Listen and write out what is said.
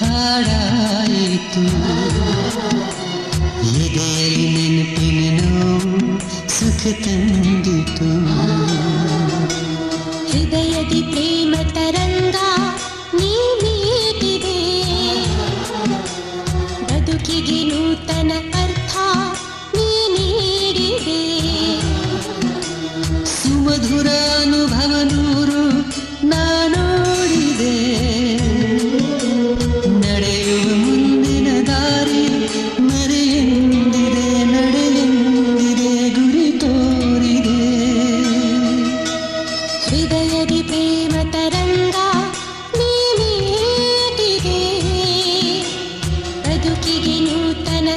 ಹಾಡಾಯಿತು. ಎದೆಯಲ್ಲಿ ನೆನಪಿನ ನೋವು ಸುಖ ತಂದಿತು. ಹೃದಯದಿ ಪ್ರೇಮ ತರಂಗ ನೀಡಿದೆ. ಬದುಕಿಗೆ ನೂತನ ಅರ್ಥ ನೀ ನೀಡಿದೆ. ಸುಮಧುರ తొలగి ప్రేమ తరంగా నేనేటిదే బ్రతుకిగి నూతన